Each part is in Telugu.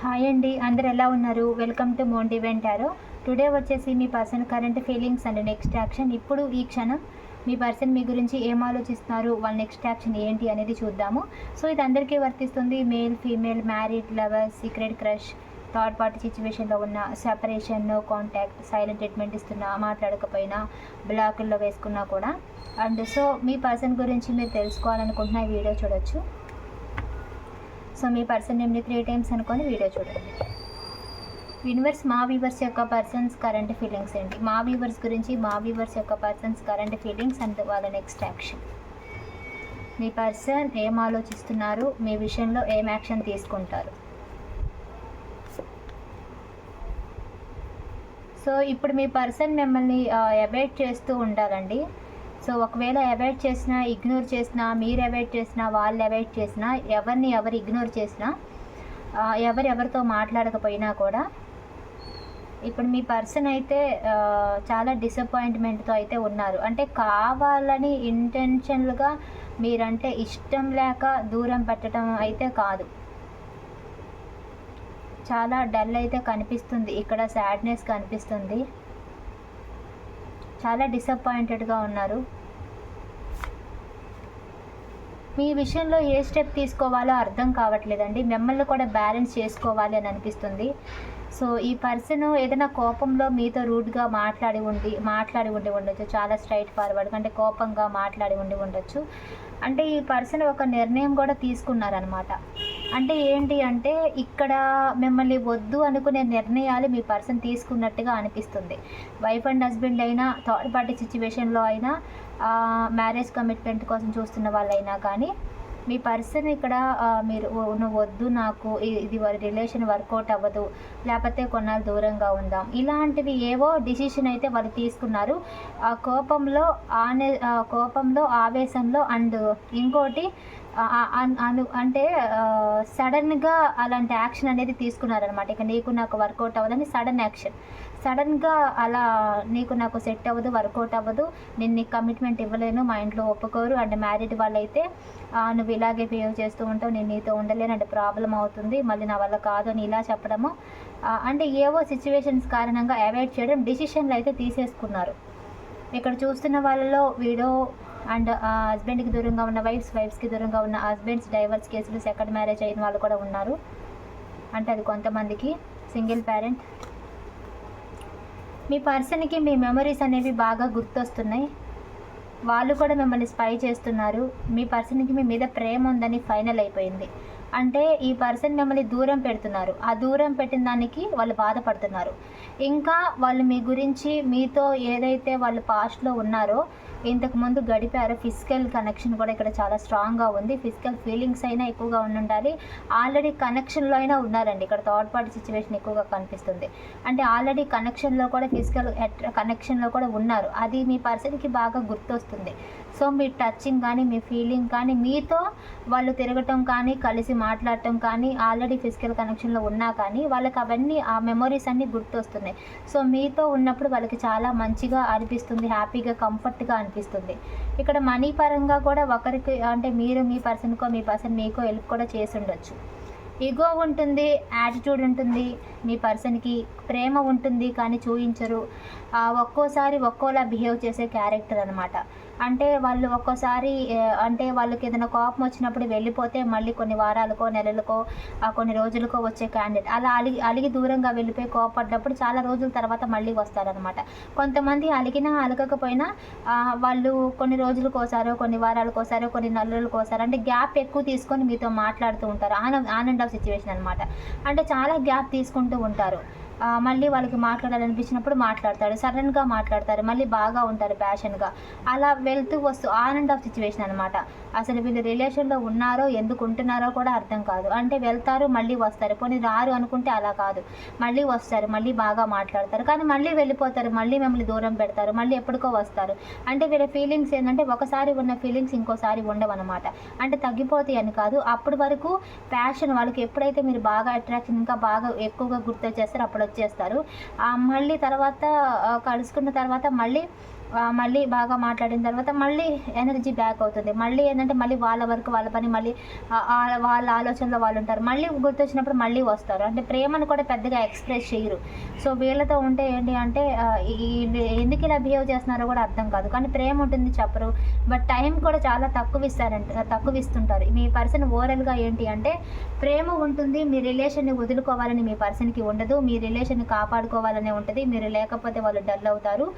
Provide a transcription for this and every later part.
హాయ్ అండి. అందరు ఎలా ఉన్నారు? వెల్కమ్ టు మోంట్ ఈవెంట్ ఆరో టుడే వచ్చేసి మీ person current feelings and next action ఇప్పుడు ఈ క్షణం మీ పర్సన్ మీ గురించి ఏం ఆలోచిస్తున్నారు? వాళ్ళ నెక్స్ట్ యాక్షన్ ఏంటి అనేది చూద్దాము. సో ఇది అందరికీ వర్తిస్తుంది. Male female married lover secret crush third party సిచ్యువేషన్లో ఉన్న separation no contact silent treatment ఇస్తున్నా మాట్లాడకపోయినా బ్లాకుల్లో వేసుకున్నా కూడా. అండ్ సో మీ పర్సన్ గురించి మీరు తెలుసుకోవాలనుకుంటున్న వీడియో చూడొచ్చు. సో మీ పర్సన్ నేమ్ని త్రీ టైమ్స్ అనుకొని వీడియో చూడండి. యూనివర్స్ మా వీవర్స్ యొక్క పర్సన్స్ కరెంట్ ఫీలింగ్స్ ఏంటి? మా వీవర్స్ గురించి మా వీవర్స్ యొక్క పర్సన్స్ కరెంట్ ఫీలింగ్స్ అండ్ వాళ్ళ నెక్స్ట్ యాక్షన్ మీ పర్సన్ ఏం ఆలోచిస్తున్నారు? మీ విషయంలో ఏం యాక్షన్ తీసుకుంటారు? సో ఇప్పుడు మీ పర్సన్ మిమ్మల్ని uh, అవాయిడ్ చేస్తూ ఉండాలండి. సో ఒకవేళ అవాయిడ్ చేసినా ఇగ్నోర్ చేసినా మీరు అవాయిడ్ చేసినా వాళ్ళు అవాయిడ్ చేసినా ఎవరిని ఎవరు ఇగ్నోర్ చేసినా ఎవరెవరితో ఎవరు ఎవరితో మాట్లాడకపోయినా కూడా ఇప్పుడు మీ పర్సన్ అయితే చాలా డిసప్పాయింట్మెంట్తో అయితే ఉన్నారు. అంటే కావాలని ఇంటెన్షన్లుగా మీరంటే ఇష్టం లేక దూరం పెట్టడం అయితే కాదు. చాలా డల్ అయితే కనిపిస్తుంది. ఇక్కడ సాడ్నెస్ కనిపిస్తుంది. చాలా డిసప్పాయింటెడ్గా ఉన్నారు. మీ విషయంలో ఏ స్టెప్ తీసుకోవాలో అర్థం కావట్లేదండి. మిమ్మల్ని కూడా బ్యాలెన్స్ చేసుకోవాలి అని అనిపిస్తుంది. సో ఈ పర్సన్ ఏదైనా కోపంలో మీతో రూడ్గా మాట్లాడి ఉండి మాట్లాడి ఉండి ఉండొచ్చు. చాలా స్ట్రైట్ ఫార్వర్డ్ అంటే కోపంగా మాట్లాడి ఉండి ఉండొచ్చు. అంటే ఈ పర్సన్ ఒక నిర్ణయం కూడా తీసుకున్నారనమాట. అంటే ఏంటి అంటే ఇక్కడ మిమ్మల్ని వద్దు అనుకునే నిర్ణయాలు మీ పర్సన్ తీసుకున్నట్టుగా అనిపిస్తుంది. వైఫ్ అండ్ హస్బెండ్ అయినా థర్డ్ పార్టీ సిచ్యువేషన్లో అయినా మ్యారేజ్ కమిట్మెంట్ కోసం చూస్తున్న వాళ్ళైనా కానీ మీ పర్సన్ ఇక్కడ మీరు నువ్వు వద్దు నాకు ఇది రిలేషన్ వర్కౌట్ అవ్వదు లేకపోతే కొన్నాళ్ళు దూరంగా ఉందాం. ఇలాంటివి ఏవో డిసిషన్ అయితే వాళ్ళు తీసుకున్నారు. ఆ కోపంలో ఆనే కోపంలో ఆవేశంలో అండ్ ఇంకోటి అంటే సడన్గా అలాంటి యాక్షన్ అనేది తీసుకున్నారనమాట ఇక నీకు నాకు వర్కౌట్ అవ్వదని సడన్ యాక్షన్ సడన్గా అలా నీకు నాకు సెట్ అవ్వదు వర్కౌట్ అవ్వదు నేను నీకు కమిట్మెంట్ ఇవ్వలేను మా ఇంట్లో ఒప్పుకోరు అండ్ మ్యారీడ్ వాళ్ళైతే "ఆ, నువ్వు ఇలాగే బిహేవ్ చేస్తూ ఉంటావు నేను నీతో ఉండలేను అంటే ప్రాబ్లం అవుతుంది మళ్ళీ నా వల్ల కాదు అని ఇలా చెప్పడము. అంటే ఏవో సిచ్యువేషన్స్ కారణంగా అవాయిడ్ చేయడం డిసిషన్లు అయితే తీసేసుకున్నారు. ఇక్కడ చూస్తున్న వాళ్ళలో వీడో అండ్ హస్బెండ్కి దూరంగా ఉన్న వైఫ్స్ వైఫ్స్కి దూరంగా ఉన్న హస్బెండ్స్ డైవర్స్ కేసులు సెకండ్ మ్యారేజ్ అయిన వాళ్ళు కూడా ఉన్నారు. అంటే అది కొంతమందికి సింగిల్ పేరెంట్. మీ పర్సన్కి మీ మెమరీస్ అనేవి బాగా గుర్తొస్తున్నాయి. వాళ్ళు కూడా మిమ్మల్ని స్పై చేస్తున్నారు. మీ పర్సన్కి మీ మీద ప్రేమ ఉందని ఫైనల్ అయిపోయింది. అంటే ఈ పర్సన్ మిమ్మల్ని దూరం పెడుతున్నారు. ఆ దూరం పెట్టిన దానికి వాళ్ళు బాధపడుతున్నారు. ఇంకా వాళ్ళు మీ గురించి మీతో ఏదైతే వాళ్ళు పాస్ట్లో ఉన్నారో ఇంతకుముందు గడిపారో ఫిజికల్ కనెక్షన్ కూడా ఇక్కడ చాలా స్ట్రాంగ్గా ఉంది. ఫిజికల్ ఫీలింగ్స్ అయినా ఎక్కువగా ఉండి ఉండాలి ఆల్రెడీ కనెక్షన్లో అయినా ఉన్నారండి. ఇక్కడ థర్డ్ పార్టీ సిచ్యువేషన్ ఎక్కువగా కనిపిస్తుంది. అంటే ఆల్రెడీ కనెక్షన్లో కూడా ఫిజికల్ కనెక్షన్లో కూడా ఉన్నారు. అది మీ పర్సన్కి బాగా గుర్తొస్తుంది. సో మీ టచింగ్ కానీ మీ ఫీలింగ్ కానీ మీతో వాళ్ళు తిరగటం కానీ కలిసి మాట్లాడటం కానీ ఆల్రెడీ ఫిజికల్ కనెక్షన్లో ఉన్నా కానీ వాళ్ళకి అవన్నీ ఆ మెమొరీస్ అన్నీ గుర్తొస్తున్నాయి. సో మీతో ఉన్నప్పుడు వాళ్ళకి చాలా మంచిగా అనిపిస్తుంది హ్యాపీగా కంఫర్ట్గా అనిపిస్తుంది. ఇక్కడ మనీ పరంగా కూడా ఒకరికి అంటే మీరు మీ పర్సన్కో మీ పర్సన్ మీకో హెల్ప్ కూడా చేసి ఉండొచ్చు ఈగో ఉంటుంది యాటిట్యూడ్ ఉంటుంది మీ పర్సన్కి ప్రేమ ఉంటుంది కానీ చూపించరు ఒక్కోసారి ఒక్కోలా బిహేవ్ చేసే క్యారెక్టర్ అనమాట అంటే వాళ్ళు ఒక్కోసారి అంటే వాళ్ళకి ఏదైనా కోపం వచ్చినప్పుడు వెళ్ళిపోతే మళ్ళీ కొన్ని వారాలకో నెలలకో ఆ, కొన్ని రోజులకో వచ్చే క్యాండిడేట్ అలా అలిగి అలిగి దూరంగా వెళ్ళిపోయి కోపడ్డప్పుడు చాలా రోజుల తర్వాత మళ్ళీ వస్తారనమాట కొంతమంది అలిగినా అలగకపోయినా వాళ్ళు కొన్ని రోజులకోసారో కొన్ని వారాలకోసారో కొన్ని నెలలకోసారో అంటే గ్యాప్ ఎక్కువ తీసుకొని మీతో మాట్లాడుతూ ఉంటారు. On on and off situation అనమాట అంటే చాలా గ్యాప్ తీసుకుంటూ ఉంటారు. మళ్ళీ వాళ్ళకి మాట్లాడాలనిపించినప్పుడు మాట్లాడతారు సడన్గా మాట్లాడతారు మళ్ళీ బాగా ఉంటారు ప్యాషన్గా అలా వెళ్తూ వస్తూ ఆన్ అండ్ ఆఫ్ సిచ్యువేషన్ అనమాట అసలు వీళ్ళు రిలేషన్లో ఉన్నారో ఎందుకు ఉంటున్నారో కూడా అర్థం కాదు. అంటే వెళ్తారు మళ్ళీ వస్తారు. పోనీ రారు అనుకుంటే అలా కాదు. మళ్ళీ వస్తారు మళ్ళీ బాగా మాట్లాడతారు. కానీ మళ్ళీ వెళ్ళిపోతారు మళ్ళీ మిమ్మల్ని దూరం పెడతారు మళ్ళీ ఎప్పటికో వస్తారు. అంటే వీళ్ళ ఫీలింగ్స్ ఏంటంటే ఒకసారి ఉన్న ఫీలింగ్స్ ఇంకోసారి ఉండవన్నమాట. అంటే తగ్గిపోతాయి అని కాదు. అప్పటి వరకు ప్యాషన్ వాళ్ళకి ఎప్పుడైతే మీరు బాగా అట్రాక్షన్ ఇంకా బాగా ఎక్కువగా గుర్తు చేస్తారో అప్పుడు వచ్చేస్తారు. మళ్ళీ తర్వాత కలుసుకున్న తర్వాత మళ్ళీ మళ్ళీ బాగా మాట్లాడిన తర్వాత మళ్ళీ ఎనర్జీ బ్యాక్ అవుతుంది. మళ్ళీ ఏంటంటే మళ్ళీ వాళ్ళ వర్క్ వాళ్ళ పని మళ్ళీ వాళ్ళ ఆలోచనలో వాళ్ళు ఉంటారు. మళ్ళీ గుర్తొచ్చినప్పుడు మళ్ళీ వస్తారు. అంటే ప్రేమను కూడా పెద్దగా ఎక్స్ప్రెస్ చేయరు. సో వీళ్ళతో ఉంటే ఏంటి అంటే ఎందుకు ఇలా బిహేవ్ చేస్తున్నారో కూడా అర్థం కాదు. కానీ ప్రేమ ఉంటుంది చెప్పరు బట్ టైం కూడా చాలా తక్కువ ఇస్తారంట తక్కువ ఇస్తుంటారు. మీ పర్సన్ ఓవరాల్గా ఏంటి అంటే ప్రేమ ఉంటుంది మీ రిలేషన్ని వదులుకోవాలని మీ పర్సన్కి ఉండదు మీ రిలేషన్ని కాపాడుకోవాలనే ఉంటుంది మీరు లేకపోతే వాళ్ళు డల్ అవుతారు.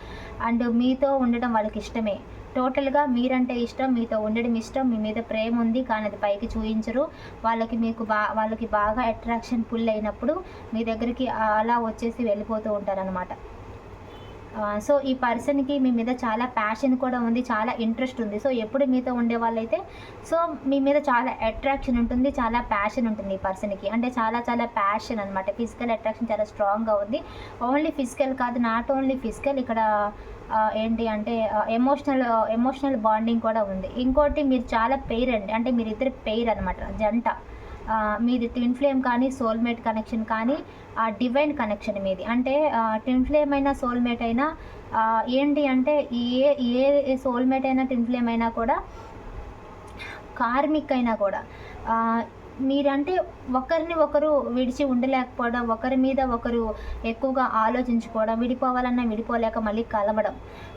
అండ్ మీ మీతో ఉండడం వాళ్ళకి ఇష్టమే. టోటల్గా మీరంటే ఇష్టం మీతో ఉండడం ఇష్టం మీ మీద ప్రేమ ఉంది కానీ అది పైకి చూపించరు వాళ్ళకి మీకు బా వాళ్ళకి బాగా అట్రాక్షన్ ఫుల్ అయినప్పుడు మీ దగ్గరికి అలా వచ్చేసి వెళ్ళిపోతూ ఉంటారనమాట సో ఈ పర్సన్కి మీ మీద చాలా ప్యాషన్ కూడా ఉంది చాలా ఇంట్రెస్ట్ ఉంది. సో ఎప్పుడు మీతో ఉండే వాళ్ళైతే సో మీ మీద చాలా అట్రాక్షన్ ఉంటుంది చాలా ప్యాషన్ ఉంటుంది ఈ పర్సన్కి. అంటే చాలా చాలా ప్యాషన్ అనమాట ఫిజికల్ అట్రాక్షన్ చాలా స్ట్రాంగ్గా ఉంది. ఓన్లీ ఫిజికల్ కాదు నాట్ ఓన్లీ ఫిజికల్ ఇక్కడ ఏంటి అంటే ఎమోషనల్ ఎమోషనల్ బాండింగ్ కూడా ఉంది. ఇంకోటి మీరు చాలా పెయిర్ అండి అంటే మీరు ఇద్దరు పెయిర్ అనమాట జంట. మీది ట్విన్ ఫ్లేమ్ కానీ సోల్మేట్ కనెక్షన్ కానీ ఆ డివైన్ కనెక్షన్ మీది. అంటే ట్విన్ ఫ్లేమ్ అయినా సోల్మేట్ అయినా ఏంటి అంటే ఏ ఏ సోల్మేట్ అయినా ట్విన్ ఫ్లేమ్ అయినా కూడా కార్మిక్ అయినా కూడా మీరంటే ఒకరిని ఒకరు విడిచి ఉండలేకపోవడం ఒకరి మీద ఒకరు ఎక్కువగా ఆలోచించుకోవడం విడిపోవాలన్నా విడిపోలేక మళ్ళీ కలవడం.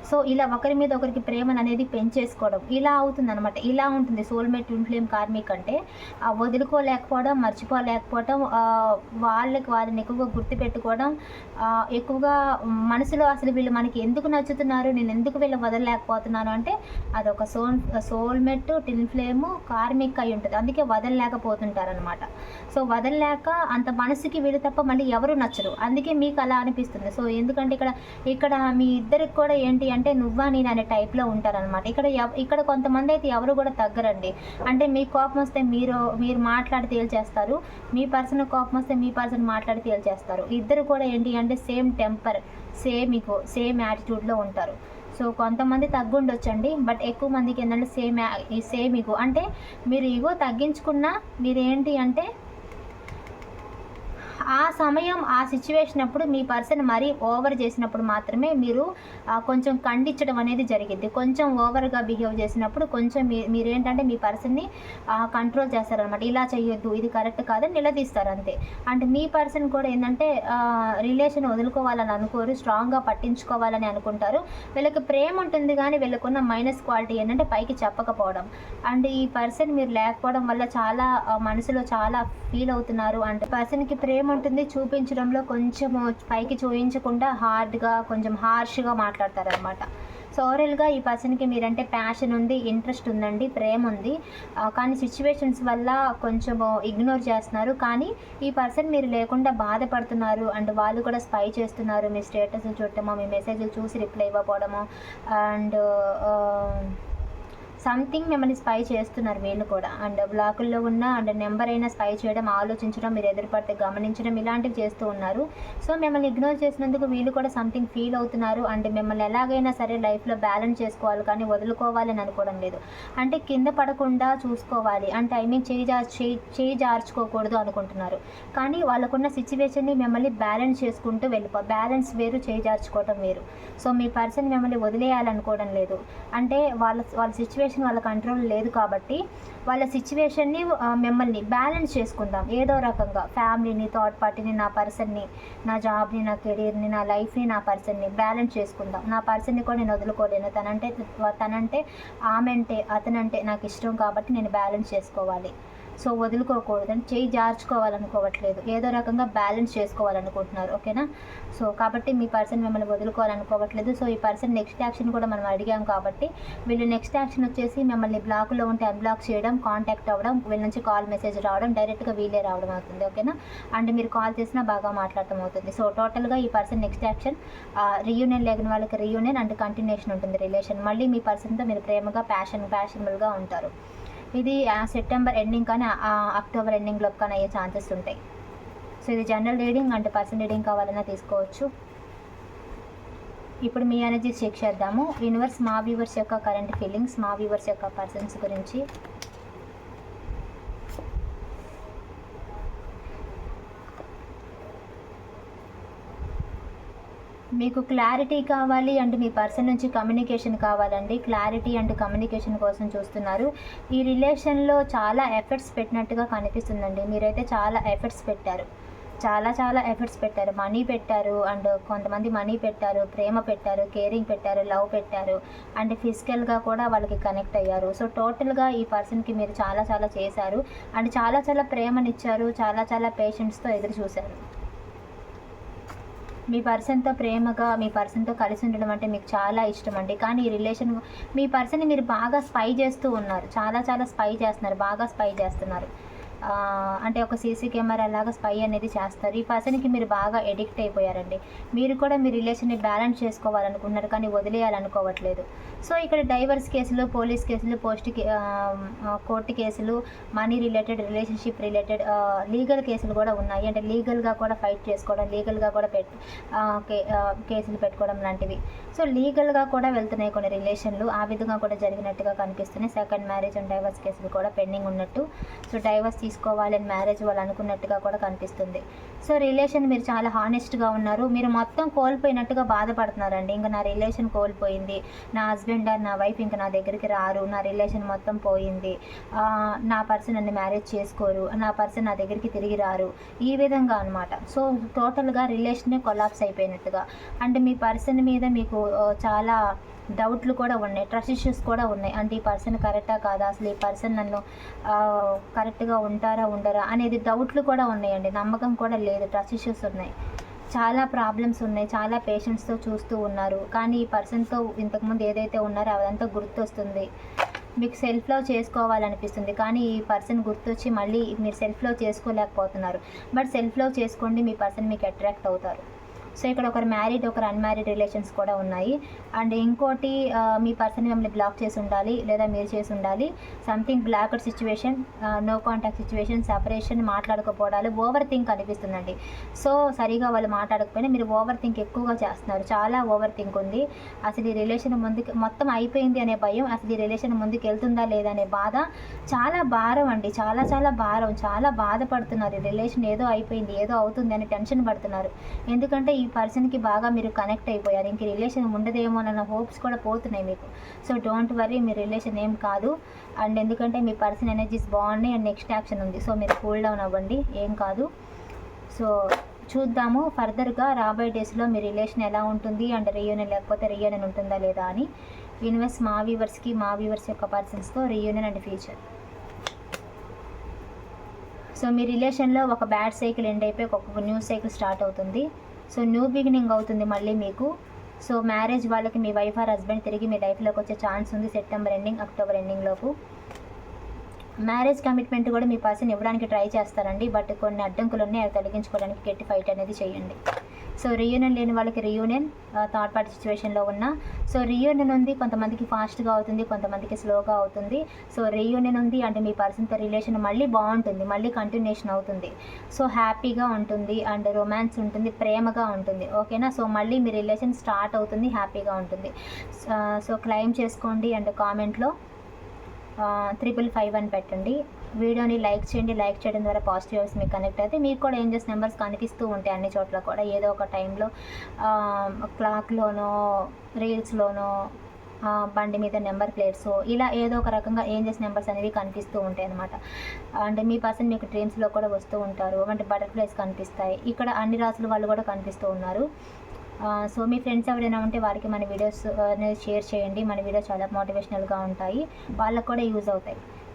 సో ఇలా ఒకరి మీద ఒకరికి ప్రేమను అనేది పెంచేసుకోవడం ఇలా అవుతుంది అనమాట ఇలా ఉంటుంది సోల్మేట్ ట్విన్ ఫ్లేమ్ కార్మిక్ అంటే. వదులుకోలేకపోవడం మర్చిపోలేకపోవడం వాళ్ళకి వారిని ఎక్కువగా గుర్తుపెట్టుకోవడం ఎక్కువగా మనసులో అసలు వీళ్ళు మనకి ఎందుకు నచ్చుతున్నారు నేను ఎందుకు వీళ్ళు వదలలేకపోతున్నాను అంటే అదొక soul soulmate twin flame karmic అయి ఉంటుంది. అందుకే వదలలేకపోతుంటారనమాట సో వదలలేక అంత మనసుకి వీళ్ళు తప్ప మళ్ళీ ఎవరు నచ్చరు. అందుకే మీకు అలా అనిపిస్తుంది. సో ఎందుకంటే ఇక్కడ ఇక్కడ మీ ఇద్దరికి కూడా ఏంటి అంటే నువ్వా నేను అనే టైప్లో ఉంటారనమాట ఇక్కడ ఇక్కడ కొంతమంది అయితే ఎవరు కూడా తగ్గరండి. అంటే మీ కోపం వస్తే మీరు మీరు మాట్లాడి తేల్చేస్తారు. మీ పర్సన్ కోపం వస్తే మీ పర్సన్ మాట్లాడి తేల్చేస్తారు. ఇద్దరు కూడా ఏంటి అంటే same temper same ego same యాటిట్యూడ్లో ఉంటారు. సో కొంతమంది తగ్గుండొచ్చండి. బట్ ఎక్కువ మందికి ఏంటంటే సేమ్ సేమ్ ఇగో అంటే మీరు ఇగో తగ్గించుకున్నా మీరేంటి అంటే ఆ సమయం ఆ సిచ్యువేషన్ అప్పుడు మీ పర్సన్ మరీ ఓవర్ చేసినప్పుడు మాత్రమే మీరు కొంచెం ఖండించడం అనేది జరిగింది కొంచెం ఓవర్గా బిహేవ్ చేసినప్పుడు కొంచెం మీ మీరేంటంటే మీ పర్సన్ని కంట్రోల్ చేస్తారనమాట ఇలా చేయొద్దు ఇది కరెక్ట్ కాదని నిలదీస్తారు అంతే. అంటే మీ పర్సన్ కూడా ఏంటంటే రిలేషన్ వదులుకోవాలని అనుకోరు స్ట్రాంగ్గా పట్టించుకోవాలని అనుకుంటారు. వీళ్ళకి ప్రేమ ఉంటుంది కానీ వీళ్ళకున్న మైనస్ క్వాలిటీ ఏంటంటే పైకి చెప్పకపోవడం. అండ్ ఈ పర్సన్ మీరు లేకపోవడం వల్ల చాలా మనసులో చాలా ఫీల్ అవుతున్నారు. అండ్ పర్సన్కి ప్రేమ ఉంటుంది. చూపించడంలో కొంచెం పైకి చూపించకుండా హార్డ్గా కొంచెం హార్ష్గా మాట్లాడతారనమాట సో ఓవరాల్గా ఈ పర్సన్కి మీరంటే ప్యాషన్ ఉంది ఇంట్రెస్ట్ ఉందండి ప్రేమ ఉంది. Uh, కానీ సిచ్యువేషన్స్ వల్ల కొంచెం ఇగ్నోర్ చేస్తున్నారు. కానీ ఈ పర్సన్ మీరు లేకుండా బాధపడుతున్నారు అండ్ వాళ్ళు కూడా స్పై చేస్తున్నారు. మీ స్టేటస్ చూడటమో మీ మెసేజ్లు చూసి రిప్లై ఇవ్వకపోవడము. అండ్ సంథింగ్ మిమ్మల్ని స్పై చేస్తున్నారు వీళ్ళు కూడా. అండ్ బ్లాకుల్లో ఉన్న అండ్ నెంబర్ అయినా స్పై చేయడం ఆలోచించడం మీరు ఎదురుపడితే గమనించడం ఇలాంటివి చేస్తూ ఉన్నారు. సో మిమ్మల్ని ఇగ్నోర్ చేసినందుకు వీళ్ళు కూడా సంథింగ్ ఫీల్ అవుతున్నారు. అండ్ మిమ్మల్ని ఎలాగైనా సరే లైఫ్లో బ్యాలెన్స్ చేసుకోవాలి కానీ వదులుకోవాలని అనుకోవడం లేదు. అంటే కింద పడకుండా చూసుకోవాలి. అంటే ఐ మీన్ చేయి జార్ చేయి జార్చుకోకూడదు అనుకుంటున్నారు. కానీ వాళ్ళకున్న సిచ్యువేషన్ని మిమ్మల్ని బ్యాలెన్స్ చేసుకుంటూ వెళ్ళిపో బ్యాలెన్స్ వేరు చేయి జార్చుకోవడం వేరు. సో మీ పర్సన్ మిమ్మల్ని వదిలేయాలనుకోవడం లేదు. అంటే వాళ్ళ వాళ్ళ సిచ్యువేషన్ వాళ్ళ కంట్రోల్ లేదు కాబట్టి వాళ్ళ సిచ్యువేషన్ని మిమ్మల్ని బ్యాలెన్స్ చేసుకుందాం. ఏదో రకంగా ఫ్యామిలీని థర్డ్ పార్టీని నా పర్సన్ని నా జాబ్ని నా కెరీర్ని నా లైఫ్ని నా పర్సన్ని బ్యాలెన్స్ చేసుకుందాం. నా పర్సన్ని కూడా నేను వదులుకోలేను. తనంటే తనంటే ఆమె అంటే అతనంటే నాకు ఇష్టం కాబట్టి నేను బ్యాలెన్స్ చేసుకోవాలి. సో వదులుకోకూడదు అని చేయి జార్చుకోవాలనుకోవట్లేదు. ఏదో రకంగా బ్యాలెన్స్ చేసుకోవాలనుకుంటున్నారు ఓకేనా? సో కాబట్టి మీ పర్సన్ మిమ్మల్ని వదులుకోవాలనుకోవట్లేదు. సో ఈ పర్సన్ నెక్స్ట్ యాక్షన్ కూడా మనం అడిగాం కాబట్టి వీళ్ళు నెక్స్ట్ యాక్షన్ వచ్చేసి మిమ్మల్ని బ్లాక్లో ఉంటే అన్బ్లాక్ చేయడం కాంటాక్ట్ అవ్వడం వీళ్ళ నుంచి కాల్ మెసేజ్ రావడం డైరెక్ట్గా వీళ్ళే రావడం అవుతుంది ఓకేనా? అండ్ మీరు కాల్ చేసినా బాగా మాట్లాడటం అవుతుంది. సో టోటల్గా ఈ పర్సన్ నెక్స్ట్ యాక్షన్ రీయూనియన్ లేని వాళ్ళకి రీయూనియన్ అండ్ కంటిన్యూషన్ ఉంటుంది రిలేషన్. మళ్ళీ మీ పర్సన్తో మీరు ప్రేమగా ప్యాషన్ ప్యాషనబుల్గా ఉంటారు. ఇది సెప్టెంబర్ ఎండింగ్ కానీ అక్టోబర్ ఎండింగ్ లోపు కానీ అయ్యే ఛాన్సెస్ ఉంటాయి. సో ఇది జనరల్ రీడింగ్ అంటే పర్సన్ రీడింగ్ కావాలన్నా తీసుకోవచ్చు. ఇప్పుడు మీ ఎనర్జీ చెక్ చేద్దాము. యూనివర్స్ మా వ్యూవర్స్ యొక్క కరెంట్ ఫీలింగ్స్ మా వ్యూవర్స్ యొక్క పర్సన్స్ గురించి. మీకు క్లారిటీ కావాలి అండ్ మీ పర్సన్ నుంచి కమ్యూనికేషన్ కావాలండి. క్లారిటీ అండ్ కమ్యూనికేషన్ కోసం చూస్తున్నారు. ఈ రిలేషన్లో చాలా ఎఫర్ట్స్ పెట్టినట్టుగా కనిపిస్తుందండి. మీరైతే చాలా ఎఫర్ట్స్ పెట్టారు. చాలా చాలా ఎఫర్ట్స్ పెట్టారు. మనీ పెట్టారు అండ్ కొంతమంది మనీ పెట్టారు ప్రేమ పెట్టారు కేరింగ్ పెట్టారు లవ్ పెట్టారు అండ్ ఫిజికల్గా కూడా వాళ్ళకి కనెక్ట్ అయ్యారు. సో టోటల్గా ఈ పర్సన్కి మీరు చాలా చాలా చేశారు అండ్ చాలా చాలా ప్రేమనిచ్చారు. చాలా చాలా పేషెంట్స్తో ఎదురు చూశారు. మీ పర్సన్తో ప్రేమగా మీ పర్సన్తో కలిసి ఉండడం అంటే మీకు చాలా ఇష్టం అండి. కానీ ఈ రిలేషన్ మీ పర్సన్ని మీరు బాగా స్పై చేస్తూ ఉన్నారు. చాలా చాలా స్పై చేస్తున్నారు. బాగా స్పై చేస్తున్నారు. అంటే ఒక సీసీ కెమెరా లాగా స్పై అనేది చేస్తారు. ఈ పర్సన్కి మీరు బాగా ఎడిక్ట్ అయిపోయారండి. మీరు కూడా మీ రిలేషన్ని బ్యాలెన్స్ చేసుకోవాలనుకున్నారు కానీ వదిలేయాలనుకోవట్లేదు. సో ఇక్కడ డైవర్స్ కేసులు పోలీస్ కేసులు పోస్ట్ కే- కోర్టు కేసులు money related relationship related legal కేసులు కూడా ఉన్నాయి. అంటే లీగల్గా కూడా ఫైట్ చేసుకోవడం లీగల్గా కూడా పెట్ కేసులు పెట్టుకోవడం లాంటివి. సో లీగల్గా కూడా వెళ్తున్నాయి కొన్ని రిలేషన్లు. ఆ విధంగా కూడా జరిగినట్టుగా కనిపిస్తున్నాయి. సెకండ్ మ్యారేజ్ అండ్ డైవర్స్ కేసులు కూడా పెండింగ్ ఉన్నట్టు. సో డైవర్స్ తీసుకోవాలని మ్యారేజ్ వాళ్ళు అనుకున్నట్టుగా కూడా కనిపిస్తుంది. సో రిలేషన్ మీరు చాలా హానెస్ట్గా ఉన్నారు. మీరు మొత్తం కోల్పోయినట్టుగా బాధపడుతున్నారండి. ఇంకా నా రిలేషన్ కోల్పోయింది. నా హస్బెండ్ నా వైఫ్ ఇంకా నా దగ్గరికి రారు. నా రిలేషన్ మొత్తం పోయింది. నా పర్సన్ నన్ను మ్యారేజ్ చేసుకోరు. నా పర్సన్ నా దగ్గరికి తిరిగి రారు. ఈ విధంగా అనమాట సో టోటల్గా రిలేషనే కొలాప్స్ అయిపోయినట్టుగా. అంటే మీ పర్సన్ మీద మీకు చాలా డౌట్లు కూడా ఉన్నాయి ట్రస్ట్ ఇష్యూస్ కూడా ఉన్నాయి. అంటే ఈ పర్సన్ కరెక్టా కాదా? అసలు ఈ పర్సన్ నన్ను కరెక్ట్గా ఉంటారా ఉండరా? అనేది డౌట్లు కూడా ఉన్నాయండి. నమ్మకం కూడా లేదు. ట్రస్ట్ ఇష్యూస్ ఉన్నాయి. చాలా ప్రాబ్లమ్స్ ఉన్నాయి. చాలా పేషెంట్స్తో చూస్తూ ఉన్నారు. కానీ ఈ పర్సన్తో ఇంతకుముందు ఏదైతే ఉన్నారో అదంతా గుర్తొస్తుంది. మీకు సెల్ఫ్ లవ్ చేసుకోవాలనిపిస్తుంది. కానీ ఈ పర్సన్ గుర్తొచ్చి మళ్ళీ మీరు సెల్ఫ్ లవ్ చేసుకోలేకపోతున్నారు. బట్ సెల్ఫ్ లవ్ చేసుకోండి మీ పర్సన్ మీకు అట్రాక్ట్ అవుతారు. సో ఇక్కడ ఒకరు మ్యారీడ్ ఒకరు అన్మ్యారీడ్ రిలేషన్స్ కూడా ఉన్నాయి. అండ్ ఇంకోటి మీ పర్సన్ మిమ్మల్ని బ్లాక్ చేసి ఉండాలి లేదా మీరు చేసి ఉండాలి. Something blocked situation no contact situation separation మాట్లాడకపోవడాలు over think అనిపిస్తుందండి. సో సరిగా వాళ్ళు మాట్లాడకపోయినా మీరు ఓవర్ థింక్ ఎక్కువగా చేస్తున్నారు. చాలా ఓవర్ థింక్ ఉంది. అసలు ఈ రిలేషన్ ముందుకు మొత్తం అయిపోయింది అనే భయం అసలు ఈ రిలేషన్ ముందుకు వెళ్తుందా లేదా అనే బాధ చాలా భారం అండి. చాలా చాలా భారం. చాలా బాధపడుతున్నారు. ఈ రిలేషన్ ఏదో అయిపోయింది ఏదో అవుతుంది అని టెన్షన్ పడుతున్నారు. ఎందుకంటే ఈ పర్సన్కి బాగా మీరు కనెక్ట్ అయిపోయారు. ఇంక రిలేషన్ ఉండదేమో అన్న హోప్స్ కూడా పోతున్నాయి మీకు. సో డోంట్ వరీ మీ రిలేషన్ ఏం కాదు. అండ్ ఎందుకంటే మీ పర్సన్ ఎనర్జీస్ బాగున్నాయి అండ్ నెక్స్ట్ యాక్షన్ ఉంది. సో మీరు కూల్ డౌన్ అవ్వండి. ఏం కాదు. సో చూద్దాము. ఫర్దర్గా రాబోయే డేస్లో మీ రిలేషన్ ఎలా ఉంటుంది? అండ్ రీయూనియన్ లేకపోతే రీయూనియన్ ఉంటుందా లేదా అని యూనివర్స్ మా వ్యూవర్స్కి మా వ్యూవర్స్ యొక్క పర్సన్స్తో రీయూనియన్ అండ్ ఫ్యూచర్. సో మీ రిలేషన్లో ఒక బ్యాడ్ సైకిల్ ఎండ్ అయిపోయి ఒక న్యూ సైకిల్ స్టార్ట్ అవుతుంది. సో న్యూ బిగినింగ్ అవుతుంది మళ్ళీ మీకు. సో మ్యారేజ్ వాళ్ళకి మీ వైఫ్ ఆర్ హస్బెండ్ తిరిగి మీ లైఫ్లోకి వచ్చే ఛాన్స్ ఉంది సెప్టెంబర్ ఎండింగ్ అక్టోబర్ ఎండింగ్ లోపు. మ్యారేజ్ కమిట్మెంట్ కూడా మీ పర్సన్ ఇవ్వడానికి ట్రై చేస్తారండి బట్ కొన్ని అడ్డంకులు ఉన్నాయి అవి తొలగించుకోవడానికి గట్టి ఫైట్ అనేది చేయండి. సో రీయూనియన్ లేని వాళ్ళకి రీయూనియన్ థర్డ్ పార్టీ సిచ్యువేషన్లో ఉన్న. సో రీయూనియన్ ఉంది కొంతమందికి ఫాస్ట్గా అవుతుంది కొంతమందికి స్లోగా అవుతుంది. సో రీయూనియన్ ఉంది అంటే మీ పర్సన్తో రిలేషన్ మళ్ళీ బాగుంటుంది మళ్ళీ కంటిన్యూషన్ అవుతుంది. సో హ్యాపీగా ఉంటుంది అండ్ రొమాన్స్ ఉంటుంది ప్రేమగా ఉంటుంది. ఓకేనా సో మళ్ళీ మీ రిలేషన్ స్టార్ట్ అవుతుంది హ్యాపీగా ఉంటుంది. సో క్లెయిమ్ చేసుకోండి అండ్ కామెంట్లో త్రిపుల్ ఫైవ్ అని పెట్టండి. వీడియోని లైక్ చేయండి లైక్ చేయడం ద్వారా పాజిటివ్ వైబ్స్ మీకు కనెక్ట్ అయితే మీకు కూడా ఏంజెస్ నెంబర్స్ కనిపిస్తూ ఉంటాయి అన్ని చోట్ల కూడా ఏదో ఒక టైంలో క్లాక్లోనో రీల్స్లోనో బండి మీద నెంబర్ ప్లేట్స్ ఇలా ఏదో ఒక రకంగా ఏంజెస్ నెంబర్స్ అనేవి కనిపిస్తూ ఉంటాయి అనమాట అంటే మీ పర్సన్ మీకు డ్రీమ్స్లో కూడా వస్తూ ఉంటారు అంటే బటర్ఫ్లైస్ కనిపిస్తాయి. ఇక్కడ అన్ని రాసుల వాళ్ళు కూడా కనిపిస్తూ ఉన్నారు. సో మీ ఫ్రెండ్స్ ఎవరైనా ఉంటే వారికి మన వీడియోస్ అనేది షేర్ చేయండి. మన వీడియోస్ చాలా మోటివేషనల్గా ఉంటాయి. వాళ్ళకు కూడా యూజ్ అవుతాయి.